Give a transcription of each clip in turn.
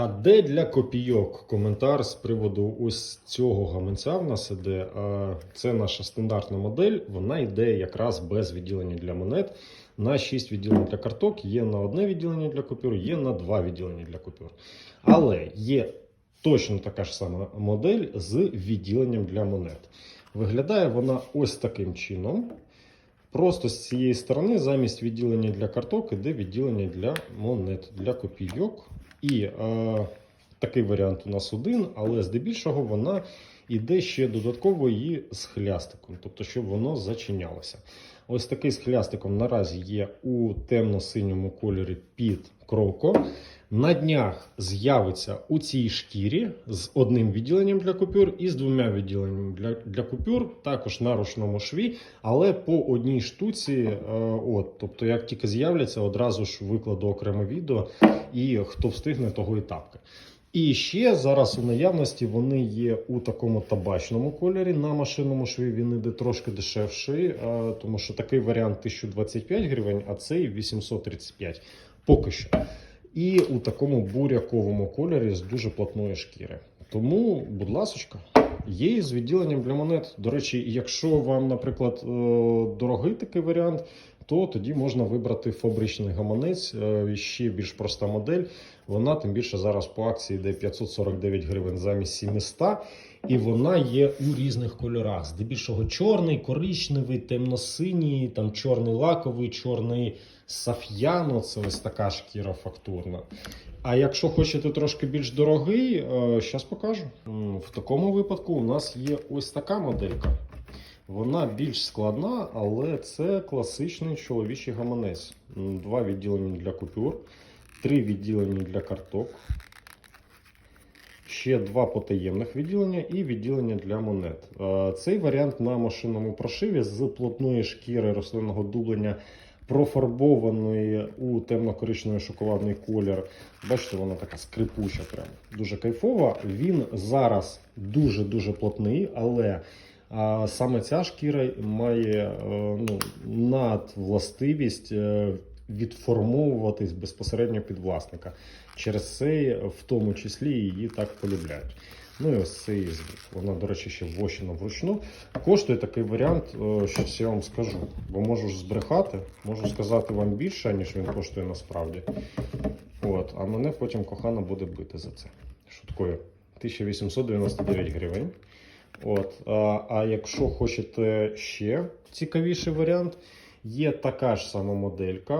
А де для копійок коментар з приводу ось цього гаманця в нас іде. Це наша стандартна модель. Вона йде якраз без відділення для монет. На 6 відділень для карток є на одне відділення для купюр, є на два відділення для купюр. Але є точно така ж сама модель з відділенням для монет. Виглядає вона ось таким чином. Просто з цієї сторони замість відділення для карток іде відділення для монет, для копійок. І е, такий варіант у нас один, але здебільшого вона йде ще додатково її з хлястиком, тобто, щоб воно зачинялося. Ось такий з хлястиком наразі є у темно-синьому кольорі під кроко. На днях з'явиться у цій шкірі з одним відділенням для купюр і з двома відділеннями для, для купюр, також на ручному шві, але по одній штуці. Е, от, тобто, як тільки з'являться, одразу ж викладу окреме відео, і хто встигне, того і тапка. І ще зараз у наявності вони є у такому табачному кольорі. На машинному шві він іде трошки дешевший, е, тому що такий варіант 1025 гривень, а цей 835 поки що. І у такому буряковому кольорі з дуже плотної шкіри. Тому, будь ласочка, є і з відділенням для монет. До речі, якщо вам, наприклад, е, дорогий такий варіант, то тоді можна вибрати фабричний гаманець, е, ще більш проста модель. Вона тим більше зараз по акції йде 549 гривень замість 700. І вона є у різних кольорах. Здебільшого чорний, коричневий, темно-синій, там чорний лаковий, чорний саф'яно. Це ось така шкіра фактурна. А якщо хочете трошки більш дорогий, зараз покажу. В такому випадку у нас є ось така моделька. Вона більш складна, але це класичний чоловічий гаманець. Два відділення для купюр, три відділення для карток, ще два потаємних відділення і відділення для монет. Цей варіант на машинному прошиві з плотної шкіри рослинного дублення, профарбованої у темно-коричневий шоколадний колір. Бачите, вона така скрипуча, прям дуже кайфова. Він зараз дуже-дуже плотний, але а саме ця шкіра має е, ну, надвластивість е, відформовуватись безпосередньо під власника. Через це, в тому числі, її так полюбляють. Ну і ось цей звук. Вона, до речі, ще вощена вручну. Коштує такий варіант, е, щось я вам скажу. Бо можу ж збрехати, можу сказати вам більше, ніж він коштує насправді. От, а мене потім кохана буде бити за це. Шуткою. 1899 гривень. От, а, а якщо хочете ще цікавіший варіант, є така ж сама моделька,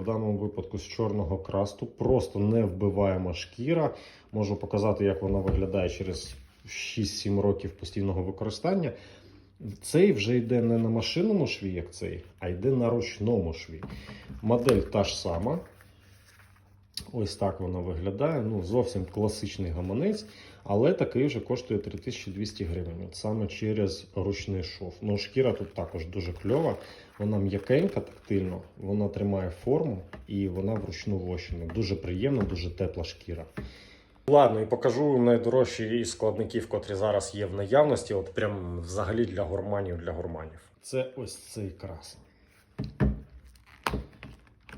в даному випадку з чорного красту, просто невбиваєма шкіра. Можу показати, як вона виглядає через 6-7 років постійного використання. Цей вже йде не на машинному шві, як цей, а йде на ручному шві. Модель та ж сама. Ось так вона виглядає. Ну, зовсім класичний гаманець, але такий вже коштує 3200 гривень. От саме через ручний шов. Ну, шкіра тут також дуже кльова. Вона м'якенька, тактильно, вона тримає форму і вона вручну вощена. Дуже приємна, дуже тепла шкіра. Ладно, і покажу найдорожчі із складників, котрі зараз є в наявності. От прям взагалі для гурманів, для гурманів. Це ось цей красень.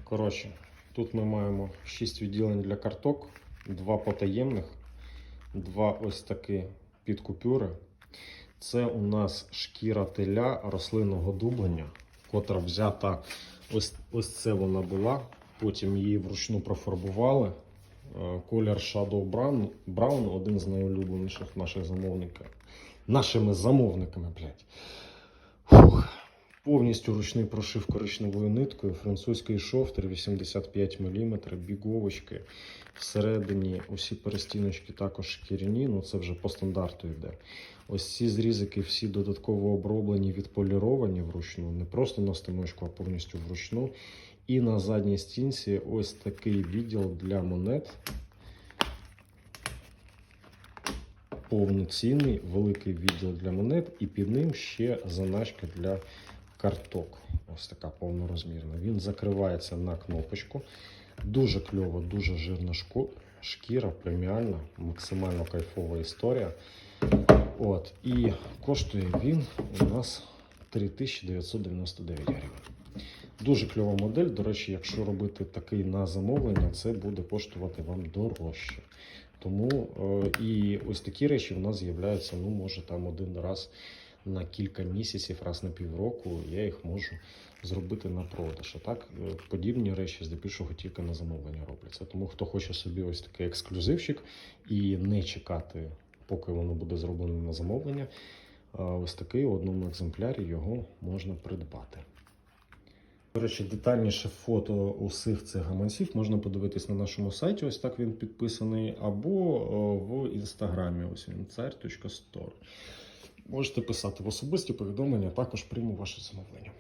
Коротше, тут ми маємо 6 відділень для карток, 2 потаємних, 2 ось такі під купюри. Це у нас шкіра теля рослинного дублення, котра взята. Ось, ось це вона була. Потім її вручну профарбували. Е, Колір Shadow Brown, Brown один з найулюбленіших наших замовників. Нашими замовниками, блядь. Фух. Повністю ручний прошив коричневою ниткою, французький шовтер 85 мм, біговочки. Всередині усі перестіночки також шкіряні, ну це вже по стандарту йде. Ось ці зрізики всі додатково оброблені, відполіровані вручну, не просто на станочку, а повністю вручну. І на задній стінці ось такий відділ для монет. Повноцінний великий відділ для монет, і під ним ще заначка для карток. Ось така повнорозмірна. Він закривається на кнопочку. Дуже кльово, дуже жирна шкіра, преміальна, максимально кайфова історія. От, і коштує він у нас 3999 гривень. Дуже кльова модель. До речі, якщо робити такий на замовлення, це буде коштувати вам дорожче. Тому е, і ось такі речі в нас з'являються, ну, може, там один раз на кілька місяців, раз на півроку. Я їх можу зробити на продаж. А так, е, подібні речі здебільшого тільки на замовлення робляться. Тому хто хоче собі ось такий ексклюзивчик і не чекати, поки воно буде зроблено на замовлення, ось такий у одному екземплярі його можна придбати. До речі, детальніше фото усіх цих гаманців можна подивитись на нашому сайті. Ось так він підписаний, або е, в інстаграмі. Ось він цар.store. Можете писати в особисті повідомлення, також прийму ваше замовлення.